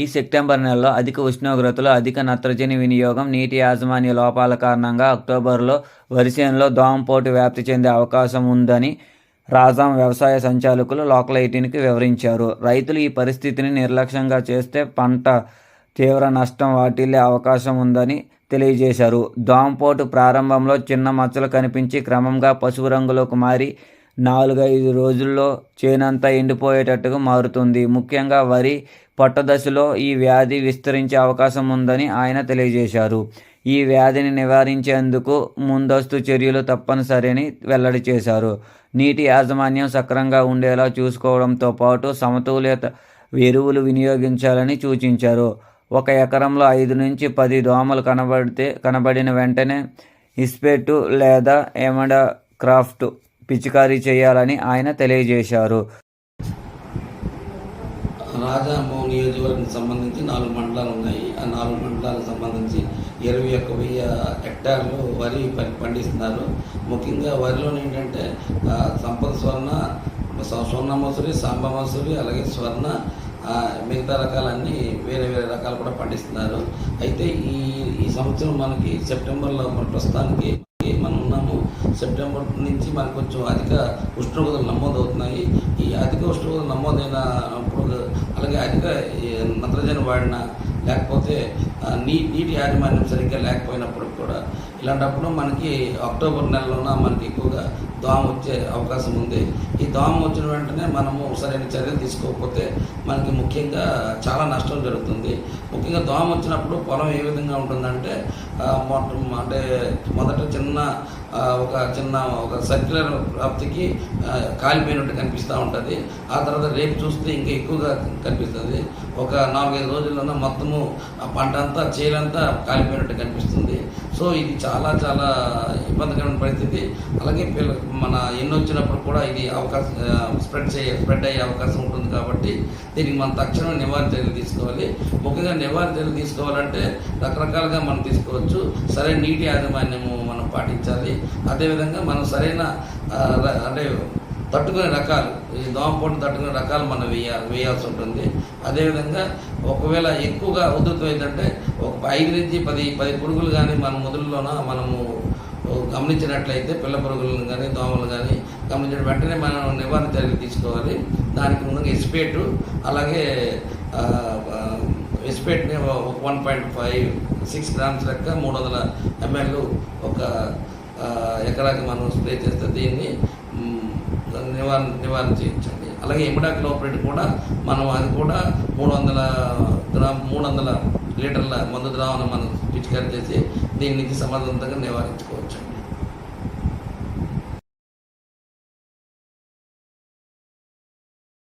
ఈ సెప్టెంబర్ నెలలో అధిక ఉష్ణోగ్రతలు అధిక నత్రజని వినియోగం నీటి యాజమాన్య లోపాల కారణంగా అక్టోబర్లో వరిసేనులో దోమపోటు వ్యాప్తి చెందే అవకాశం ఉందని రాజాం వ్యవసాయ సంచాలకులు లోకల్ ఎయిటీన్కి వివరించారు. రైతులు ఈ పరిస్థితిని నిర్లక్ష్యంగా చేస్తే పంట తీవ్ర నష్టం వాటిల్లే అవకాశం ఉందని తెలియజేశారు. దోమపోటు ప్రారంభంలో చిన్న మచ్చలు కనిపించి క్రమంగా పసుపు రంగులోకి మారి నాలుగైదు రోజుల్లో చేనంతా ఎండిపోయేటట్టుగా మారుతుంది. ముఖ్యంగా వరి పొట్ట దశలో ఈ వ్యాధి విస్తరించే అవకాశం ఉందని ఆయన తెలియజేశారు. ఈ వ్యాధిని నివారించేందుకు ముందస్తు చర్యలు తప్పనిసరి అని వెల్లడి చేశారు. నీటి యాజమాన్యం సక్రంగా ఉండేలా చూసుకోవడంతో పాటు సమతుల్యత ఎరువులు వినియోగించాలని సూచించారు. ఒక ఎకరంలో ఐదు నుంచి పది దోమలు కనబడితే కనబడిన వెంటనే ఇస్పెట్టు లేదా ఎమడా క్రాఫ్ట్ పిచికారీ చేయాలని ఆయన తెలియజేశారు. రాజామో నియోజకవర్గం సంబంధించి నాలుగు మండలాలు ఉన్నాయి. ఆ నాలుగు మండలాలకు సంబంధించి ఇరవై ఒక్క వెయ్యి హెక్టార్లు వరి ప- పండిస్తున్నారు. ముఖ్యంగా వరిలో ఏంటంటే సంపద స్వర్ణ స- స్వర్ణ మసూరి సాంబ మసూరి అలాగే స్వర్ణ మిగతా రకాలన్నీ వేరే వేరే రకాలు కూడా పండిస్తున్నారు. అయితే ఈ ఈ సంవత్సరం మనకి సెప్టెంబర్లో మన ప్రస్తుతానికి మనం ఉన్నాము. సెప్టెంబర్ నుంచి మనకు కొంచెం అధిక ఉష్ణోగ్రతలు నమోదవుతున్నాయి. ఈ అధిక ఉష్ణోగ్రతలు నమోదైనప్పుడు అలాగే అధిక నత్రజని వాడిన లేకపోతే నీ నీటి యాజమాన్యం సరిగ్గా లేకపోయినప్పుడు కూడా ఇలాంటప్పుడు మనకి అక్టోబర్ నెలలోన మనకి ఎక్కువగా దోమ వచ్చే అవకాశం ఉంది. ఈ దోమ వచ్చిన వెంటనే మనము సరైన చర్యలు తీసుకోకపోతే మనకి ముఖ్యంగా చాలా నష్టం జరుగుతుంది. ముఖ్యంగా దోమ వచ్చినప్పుడు పొలం ఏ విధంగా ఉంటుందంటే మొట్ట అంటే మొదట చిన్న ఒక చిన్న ఒక సర్క్యులర్ ప్రాప్తికి కాలిపోయినట్టు కనిపిస్తూ ఉంటుంది. ఆ తర్వాత రేపు చూస్తే ఇంకా ఎక్కువగా కనిపిస్తుంది. ఒక నాలుగైదు రోజుల్లోనే మొత్తము ఆ పంట అంతా చేలంతా కాలిపోయినట్టు కనిపిస్తుంది. సో ఇది చాలా చాలా ఇబ్బందికరమైన పరిస్థితి. అలాగే పిల్ల మన ఎన్ని వచ్చినప్పుడు కూడా ఇది అవకాశం స్ప్రెడ్ చేయ స్ప్రెడ్ అయ్యే అవకాశం ఉంటుంది కాబట్టి దీనికి మనం తక్షణం నివారణ చర్యలు తీసుకోవాలి. ముఖ్యంగా నివారణ చర్యలు తీసుకోవాలంటే రకరకాలుగా మనం తీసుకోవచ్చు. సరైన నీటి యాజమాన్యము మనం పాటించాలి. అదేవిధంగా మనం సరైన అంటే తట్టుకునే రకాలు ఈ దోమపోటు తట్టుకునే రకాలు మనం వేయాలి వేయాల్సి ఉంటుంది. అదేవిధంగా ఒకవేళ ఎక్కువగా ఉధృతం ఏంటంటే ఒక ఐదు నుంచి పది పది పురుగులు కానీ మన మొదలులోన మనము గమనించినట్లయితే పిల్ల పురుగులను కానీ దోమలు కానీ గమనించిన వెంటనే మనం నివారణ చర్యలు తీసుకోవాలి. దానికి ముందుగా ఎస్పేటు అలాగే ఆ, ఎస్పేట్ని ఒక one point five six grams లెక్క మూడు వందల ఎంఎల్ ఒక ఎకరాకి మనం స్ప్రే చేస్తే దీన్ని నివారణ నివారణ చేయించండి. అలాగే ఇమిడాక్లోపరేట్ కూడా మనం అది కూడా మూడు వందల గ్రా మూడు వందల లీటర్ల మందు ద్రావణం మనం పిచికారి చేసి దీని నుంచి సమర్థవంతంగా నివారించుకోవచ్చు.